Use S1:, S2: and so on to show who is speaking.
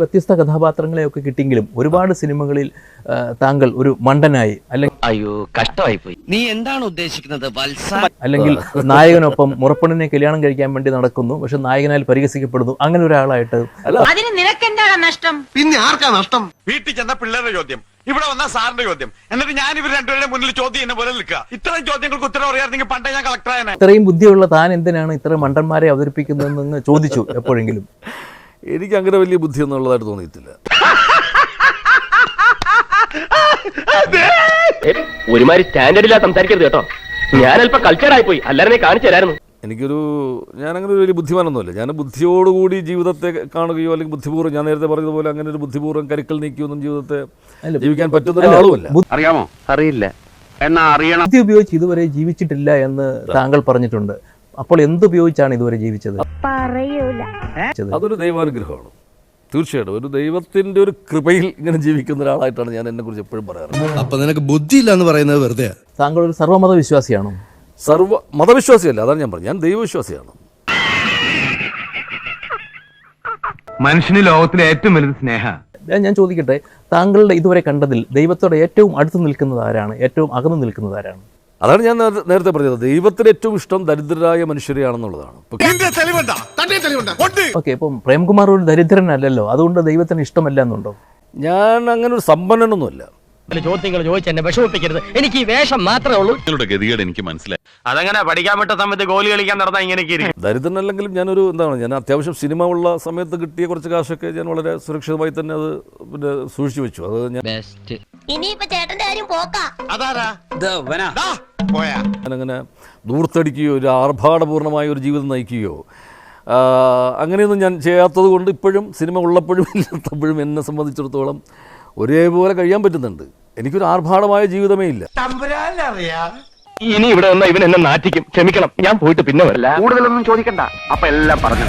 S1: വ്യത്യസ്ത കഥാപാത്രങ്ങളെയൊക്കെ കിട്ടിയെങ്കിലും ഒരുപാട് സിനിമകളിൽ താങ്കൾ ഒരു മണ്ടനായി. അല്ലെങ്കിൽ
S2: അയ്യോ കഷ്ടമായി പോയി നീ എന്താണ് ഉദ്ദേശിക്കുന്നത്?
S1: അല്ലെങ്കിൽ നായകനൊപ്പം മുറപ്പണിനെ കല്യാണം കഴിക്കാൻ വേണ്ടി നടക്കുന്നു പക്ഷെ നായകനാൽ പരിഹസിക്കപ്പെടുന്നു. അങ്ങനെ ഒരാളായിട്ട്
S3: അതിന് നിനക്കെന്താണ് നഷ്ടം?
S4: പിന്നെ ആർക്കാ നഷ്ടം?
S5: വീട്ടിൽ ചെന്ന പിള്ളേരുടെ ചോദ്യം. ഇവിടെ വന്ന സാറിന്റെ ചോദ്യം. എന്നിട്ട് ഞാൻ ഇവർ രണ്ടുപേരുടെ മുന്നിൽ ചോദ്യം എന്നെ പോലെ നിൽക്കുക. ഇത്തരം ചോദ്യങ്ങൾക്ക് ഉത്തരം അറിയാമെങ്കിൽ പണ്ടേ ഞാൻ കളക്ടറായ
S1: ഇത്രയും ബുദ്ധിയുള്ള താൻ എന്തിനാണ് ഇത്ര മണ്ടന്മാരെ അവതരിപ്പിക്കുന്നതെന്ന് ചോദിച്ചു എപ്പോഴെങ്കിലും.
S6: എനിക്ക് അങ്ങനെ വലിയ ബുദ്ധി എന്നുള്ളതായിട്ട് തോന്നിയിട്ടില്ല
S2: ഒരുമാതിരി സ്റ്റാൻഡേർഡില്ലാ സംസാരിക്കരുത് കേട്ടോ. ഞാൻ അല്പം കൾച്ചറായി പോയി അല്ലാതെ കാണിച്ചു തരായിരുന്നു.
S6: എനിക്കൊരു ഞാനങ്ങനെ ഒരു വലിയ ബുദ്ധിമാനൊന്നുമല്ല. ഞാൻ ബുദ്ധിയോടുകൂടി ജീവിതത്തെ കാണുകയോ അല്ലെങ്കിൽ ബുദ്ധിപൂർവം ഞാൻ നേരത്തെ പറഞ്ഞതുപോലെ അങ്ങനെ ഒരു ബുദ്ധിപൂർവം കരുക്കൽ നീക്കിയൊന്നും ജീവിതത്തെ ജീവിക്കാൻ പറ്റുന്ന ഒരാളുമല്ല
S4: അറിയാമോ? അറിയില്ല. എന്നാ അറിയണം.
S1: ബുദ്ധി ഉപയോഗിച്ച് ഇതുവരെ ജീവിച്ചിട്ടില്ല എന്ന് താങ്കൾ പറഞ്ഞിട്ടുണ്ട്. അപ്പോൾ എന്തുപയോഗിച്ചാണ് ഇതുവരെ ജീവിച്ചത്?
S6: അതൊരു ദൈവാനുഗ്രഹമാണ്. തീർച്ചയായിട്ടും. ഒരു ദൈവത്തിന്റെ ഒരു കൃപയിൽ ഇങ്ങനെ ജീവിക്കുന്ന ഒരാളായിട്ടാണ് ഞാൻ എന്നെ കുറിച്ച് എപ്പോഴും പറയാറ്
S7: അപ്പൊ നിനക്ക് ബുദ്ധിയില്ല എന്ന് പറയുന്നത് വെറുതെ
S1: താങ്കൾ ഒരു സർവമത വിശ്വാസിയാണോ
S6: സർവ മതവിശ്വാസിയല്ല അതാണ് ഞാൻ പറഞ്ഞത്. ഞാൻ ദൈവവിശ്വാസിയാണ്.
S4: മനുഷ്യന് ലോകത്തിലെ ഏറ്റവും വലുത് സ്നേഹ.
S1: ഞാൻ- ഞാൻ ചോദിക്കട്ടെ താങ്കളുടെ ഇതുവരെ കണ്ടതിൽ ദൈവത്തോടെ ഏറ്റവും അടുത്ത് നിൽക്കുന്നത് ആരാണ്? ഏറ്റവും അകന്നു നിൽക്കുന്നത് ആരാണ്?
S6: അതാണ് ഞാൻ നേരത്തെ- നേരത്തെ പറഞ്ഞത്. ദൈവത്തിന് ഏറ്റവും ഇഷ്ടം ദരിദ്രരായ മനുഷ്യരെയാണെന്നുള്ളതാണ്.
S1: ഓക്കെ ഇപ്പം പ്രേംകുമാർ ഒരു ദരിദ്രനല്ലല്ലോ. അതുകൊണ്ട് ദൈവത്തിന് ഇഷ്ടമല്ല എന്നുണ്ടോ?
S6: ഞാൻ അങ്ങനെ ഒരു സമ്പന്നനൊന്നുമല്ല.
S2: ചോദ്യങ്ങൾ ചോദിച്ച് എന്നെ വിഷമിപ്പിക്കരുത്. എനിക്ക് ഈ വേഷം മാത്രമേ ഉള്ളൂ.
S8: നിങ്ങളുടെ ഗതികേട് എനിക്ക് മനസ്സിലായി.
S5: അതങ്ങനെ പഠിക്കാൻ പറ്റ സമയത്ത് ഗോലി കളിക്കാൻ നടന്നാ ഇങ്ങനെയൊക്കെ ഇരിക്കും?
S6: ദരിദ്രനല്ലെങ്കിലും ഞാനൊരു എന്താണ് ഞാൻ അത്യാവശ്യം സിനിമ ഉള്ള സമയത്ത് കിട്ടിയ കുറച്ച് കാശൊക്കെ ഞാൻ വളരെ സുരക്ഷിതമായി തന്നെ അത് പിന്നെ സൂക്ഷിച്ചു വെച്ചു. അത് ഞാൻ
S2: ബെസ്റ്റ്
S3: ഇനിയിപ്പൊ ചേട്ടന്റെ കാര്യം പോക്കാ.
S5: അതാരാ? ദാ, പോയാ.
S6: ഞാനങ്ങനെ ദൂർത്തടിക്കുകയോ ഒരു ആർഭാടപൂർണമായ ഒരു ജീവിതം നയിക്കുകയോ ആ, അങ്ങനെയൊന്നും ഞാൻ ചെയ്യാത്തത് കൊണ്ട് ഇപ്പോഴും സിനിമ ഉള്ളപ്പോഴും ഇല്ലാത്തപ്പോഴും എന്നെ സംബന്ധിച്ചിടത്തോളം ഒരേപോലെ കഴിയാൻ പറ്റുന്നുണ്ട്. എനിക്കൊരു ആർഭാടമായ ജീവിതമേ ഇല്ല.
S2: ഇനി ഇവിടെ വന്ന ഇവൻ എന്നെ നാറ്റിക്കും. ക്ഷമിക്കണം. ഞാൻ പോയിട്ട് പിന്നെ വരില്ല.
S4: കൂടുതലൊന്നും ചോദിക്കണ്ട. അപ്പൊ എല്ലാം പറഞ്ഞു